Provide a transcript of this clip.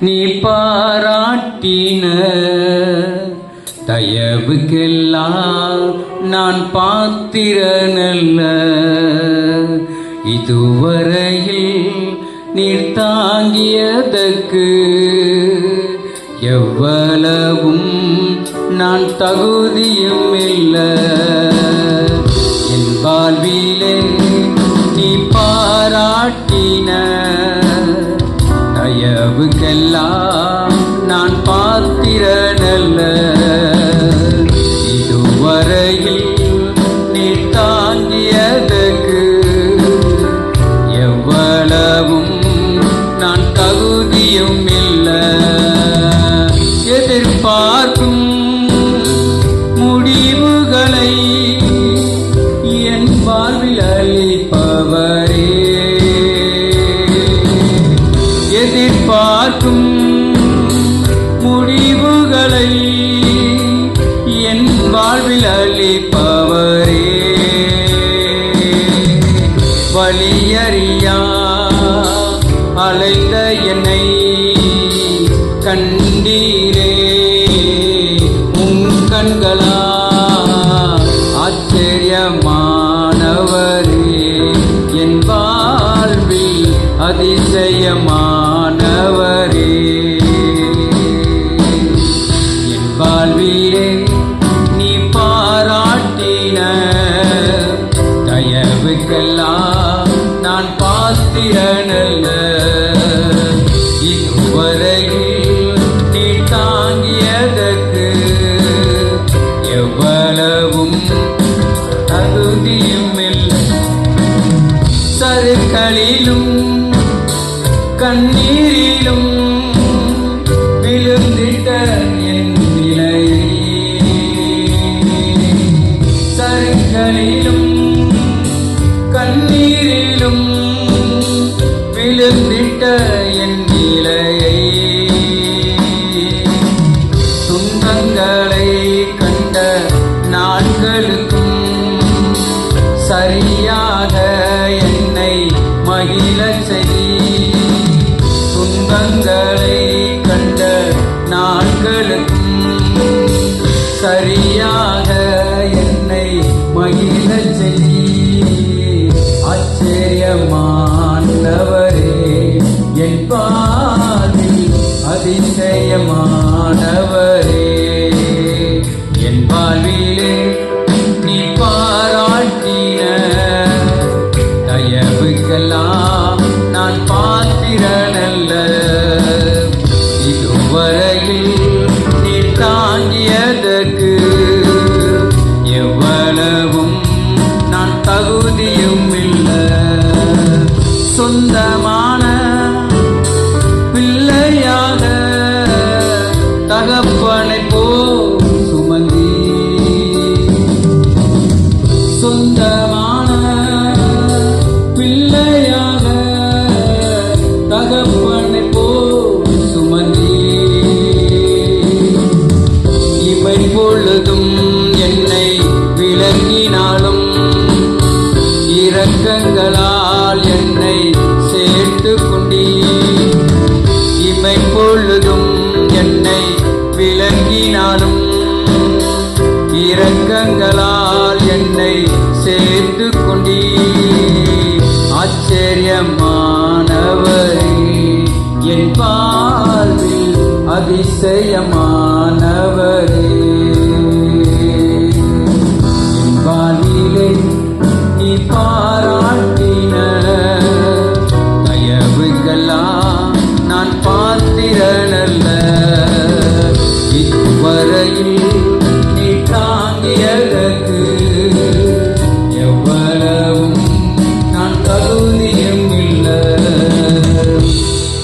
நீ பாராட்டின தயவுக்கெல்லாம் நான் பாத்திரனல்ல. இதுவரையில் நீர் தாங்கியதற்கு எவ்வளவும் நான் தகுதியும் இல்லை. என் வாழ்வில் தயவுக்கெல்லாம் பார்க்கும் முடிவுகளை என் வாழ்வில் அளிப்பவரே. வழியறியா அலைந்த என்னை கண்டீரே பாத்திரனல்ல இதுவரையில் நீ தாங்கியதற்கு எவ்வளவும் தகுதியும் இல்லை. சருக்களிலும் கண்ணீரிலும் விழுந்திட்ட என் நிலையை. சருக்களிலும் சரியாக என்னை மகிழ செய். துன்பங்களை கண்ட நாட்களுக்கும் சரியாக என்னை மகிழ செய். ஆச்சரியமானவரே என் பாதி அதிசய நான் பாத்திரனல்ல. இதுவரையில் நீ தாங்கியதற்கு எவ்வளவும் நான் தகுதியும் இல்லை. சொந்தமான பிள்ளையாக தகப்பனை போ சுமந்தி சொந்தமான இரக்கங்களால் என்னை சேர்த்து கொண்டீ இமை பொழுதும் என்னை விளங்கினாலும் இரக்கங்களால் என்னை சேர்த்து கொண்டீ ஆச்சரியமானவரே என் வாழ்வில் அதிசயமானவர்.